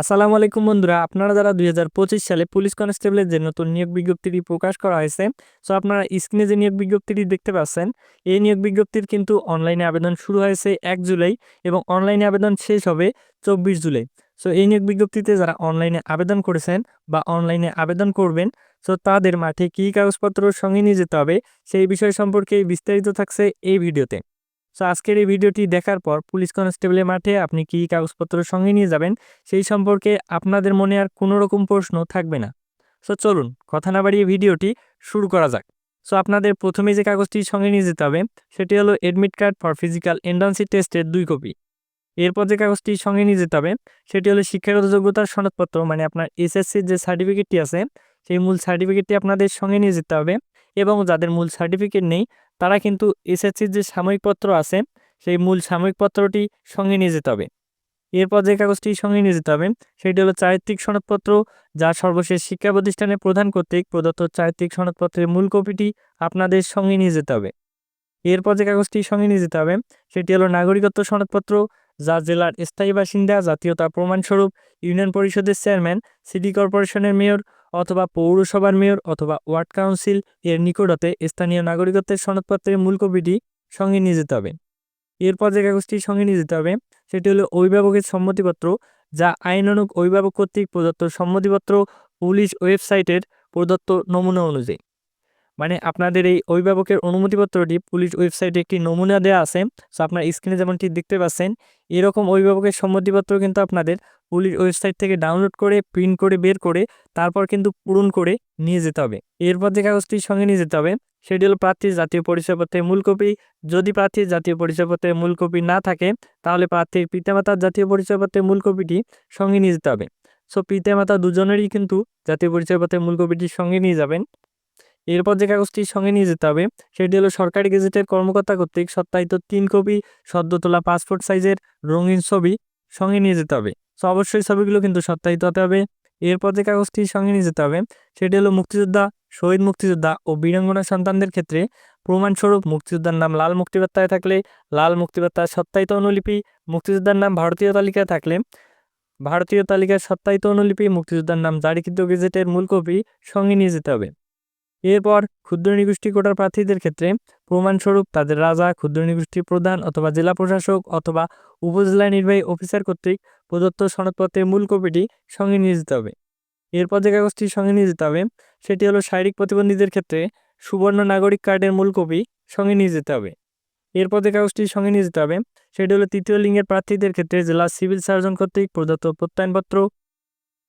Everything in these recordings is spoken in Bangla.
আসসালামু আলাইকুম বন্ধুরা, আপনারা যারা দুই হাজার পঁচিশ সালে পুলিশ কনস্টেবলের যে নতুন নিয়োগ বিজ্ঞপ্তিটি প্রকাশ করা হয়েছে, সো আপনারা স্ক্রিনে যে নিয়োগ বিজ্ঞপ্তিটি দেখতে পাচ্ছেন, এই নিয়োগ বিজ্ঞপ্তির কিন্তু অনলাইনে আবেদন শুরু হয়েছে এক জুলাই এবং অনলাইনে আবেদন শেষ হবে চব্বিশ জুলাই। সো এই নিয়োগ বিজ্ঞপ্তিতে যারা অনলাইনে আবেদন করেছেন বা অনলাইনে আবেদন করবেন, সো তাদের মাঠে কী কাগজপত্র সঙ্গে নিয়ে যেতে হবে সেই বিষয় সম্পর্কে বিস্তারিত থাকছে এই ভিডিওতে। সো আজকের এই ভিডিওটি দেখার পর পুলিশ কনস্টেবলের মাঠে আপনি কী কাগজপত্র সঙ্গে নিয়ে যাবেন, সেই সম্পর্কে আপনাদের মনে আর কোনো রকম প্রশ্ন থাকবে না। সো চলুন কথা না বাড়িয়ে ভিডিওটি শুরু করা যাক। সো আপনাদের প্রথমে যে কাগজটি সঙ্গে নিয়ে যেতে হবে, সেটি হলো admit card for physical endurance টেস্টের দুই কপি। এরপর যে কাগজটি সঙ্গে নিয়ে যেতে হবে, সেটি হলো শিক্ষাগত যোগ্যতার সনদপত্র মানে আপনার এসএসসির যে সার্টিফিকেটটি আছে, সেই মূল সার্টিফিকেটটি আপনাদের সঙ্গে নিয়ে যেতে হবে, এবং যাদের মূল সার্টিফিকেট নেই তারা কিন্তু এসএসসির যে সাময়িকপত্র আছে, সেই মূল সাময়িকপত্রটি সঙ্গে নিয়ে যেতে হবে। এরপর যে কাগজটি সঙ্গে নিয়ে যেতে হবে, সেটি হলো চারিত্রিক সনদপত্র, যা সর্বশেষ শিক্ষা প্রতিষ্ঠানের প্রধান কর্তৃক প্রদত্ত চারিত্রিক সনদপত্রের মূল কপিটি আপনাদের সঙ্গে নিয়ে যেতে হবে। এরপর যে কাগজটি সঙ্গে নিয়ে যেতে হবে, সেটি হলো নাগরিকত্ব সনদপত্র, যা জেলার স্থায়ী বাসিন্দা, জাতীয়তা প্রমাণস্বরূপ, ইউনিয়ন পরিষদের চেয়ারম্যান, সিটি কর্পোরেশনের মেয়র অথবা পৌরসভার মেয়র অথবা ওয়ার্ড কাউন্সিল এর নিকটতে স্থানীয় নাগরিকত্বের সনদপত্রের মূল কপিটি সঙ্গে নিয়ে যেতে হবে। এরপর যে কাগজটি সঙ্গে নিয়ে যেতে হবে, সেটি হলো অভিভাবকের সম্মতিপত্র, যা আইনানুক অভিভাবক কর্তৃক প্রদত্ত সম্মতিপত্র, পুলিশ ওয়েবসাইটের প্রদত্ত নমুনা অনুযায়ী। মানে আপনাদের এই অভিভাবকের অনুমতিপত্রটি পুলিশ ওয়েবসাইটে একটি নমুনা দেওয়া আছে। সো আপনার স্ক্রিনে যেমনটি দেখতে পাচ্ছেন, এরকম অভিভাবকের সম্মতিপত্র কিন্তু আপনাদের পুলিশ ওয়েবসাইট থেকে ডাউনলোড করে প্রিন্ট করে, বের করে, তারপর কিন্তু পূরণ করে নিয়ে যেতে হবে। এরপর যে কাগজটি সঙ্গে নিয়ে যেতে হবে, সেটি প্রার্থীর জাতীয় পরিচয়পত্রের মূল কপি। যদি প্রার্থীর জাতীয় পরিচয়পত্রের মূল কপি না থাকে, তাহলে প্রার্থীর পিতামাতার জাতীয় পরিচয়পত্রের মূল কপিটি সঙ্গে নিয়ে যেতে হবে। সো পিতামাতা দুজনেরই কিন্তু জাতীয় পরিচয়পত্রের মূল কপিটি সঙ্গে নিয়ে যাবেন। এরপর যে কাগজটি সঙ্গে নিয়ে যেতে হবে, সেটি হলো সরকারি গেজেটের কর্মকর্তা কর্তৃক সত্যায়িত তিন কপি সদ্য তোলা পাসপোর্ট সাইজের রঙিন ছবি সঙ্গে নিয়ে যেতে হবে। সো অবশ্যই ছবিগুলো কিন্তু সত্যায়িত হতে হবে। এরপর যে কাগজটি সঙ্গে নিয়ে যেতে হবে, সেটি হলো মুক্তিযোদ্ধা, শহীদ মুক্তিযোদ্ধা ও বীরাঙ্গনা সন্তানদের ক্ষেত্রে প্রমাণস্বরূপ মুক্তিযোদ্ধার নাম লাল মুক্তিবার্তায় থাকলে লাল মুক্তিবার্তার সত্যায়িত অনুলিপি মুক্তিযোদ্ধার নাম ভারতীয় তালিকায় থাকলে ভারতীয় তালিকায় সত্যায়িত অনুলিপি মুক্তিযোদ্ধার নাম জারিকৃত গেজেটের মূল কপি সঙ্গে নিয়ে যেতে হবে। এরপর ক্ষুদ্র নিগোষ্ঠী কোটার প্রার্থীদের ক্ষেত্রে প্রমাণস্বরূপ তাদের রাজা, ক্ষুদ্র নিগোষ্ঠী প্রধান অথবা জেলা প্রশাসক অথবা উপজেলা নির্বাহী অফিসার কর্তৃক প্রদত্ত সনদপত্রের মূল কপিটি সঙ্গে নিয়ে যেতে হবে। এরপর যে কাগজটি সঙ্গে নিয়ে যেতে হবে, সেটি হলো শারীরিক প্রতিবন্ধীদের ক্ষেত্রে সুবর্ণ নাগরিক কার্ডের মূল কপি সঙ্গে নিয়ে যেতে হবে। এরপর যে কাগজটি সঙ্গে নিয়ে যেতে হবে, সেটি হলো তৃতীয় লিঙ্গের প্রার্থীদের ক্ষেত্রে জেলা সিভিল সার্জন কর্তৃক প্রদত্ত প্রত্যয়নপত্র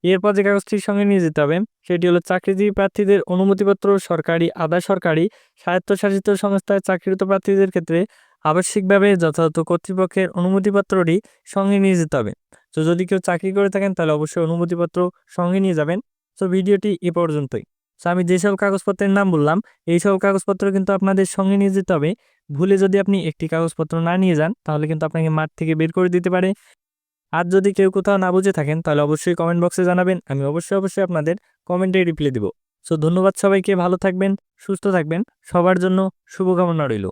এরপর যে কাগজটির সঙ্গে নিয়ে যেতে হবে, সেটি হলো চাকরিজীবী প্রার্থীদের অনুমতিপত্র, সরকারি, আধা সরকারি, স্বায়ত্তশাসিত সংস্থায় চাকরিরত প্রার্থীদের ক্ষেত্রে আবশ্যিকভাবে যথাযথ কর্তৃপক্ষের অনুমতিপত্রটি সঙ্গে নিয়ে যেতে হবে। তো যদি কেউ চাকরি করে থাকেন, তাহলে অবশ্যই অনুমতিপত্র সঙ্গে নিয়ে যাবেন। তো ভিডিওটি এ পর্যন্তই। তো আমি যেসব কাগজপত্রের নাম বললাম, এই সব কাগজপত্র কিন্তু আপনাদের সঙ্গে নিয়ে যেতে হবে। ভুলে যদি আপনি একটি কাগজপত্র না নিয়ে যান, তাহলে কিন্তু আপনাকে মাঠ থেকে বের করে দিতে পারে। আর যদি কেউ কোথাও না বুঝে থাকেন, তাহলে অবশ্যই কমেন্ট বক্সে জানাবেন। আমি অবশ্যই অবশ্যই আপনাদের কমেন্টে রিপ্লাই দেবো। সো ধন্যবাদ সবাইকে, ভালো থাকবেন, সুস্থ থাকবেন। সবার জন্য শুভকামনা রইল।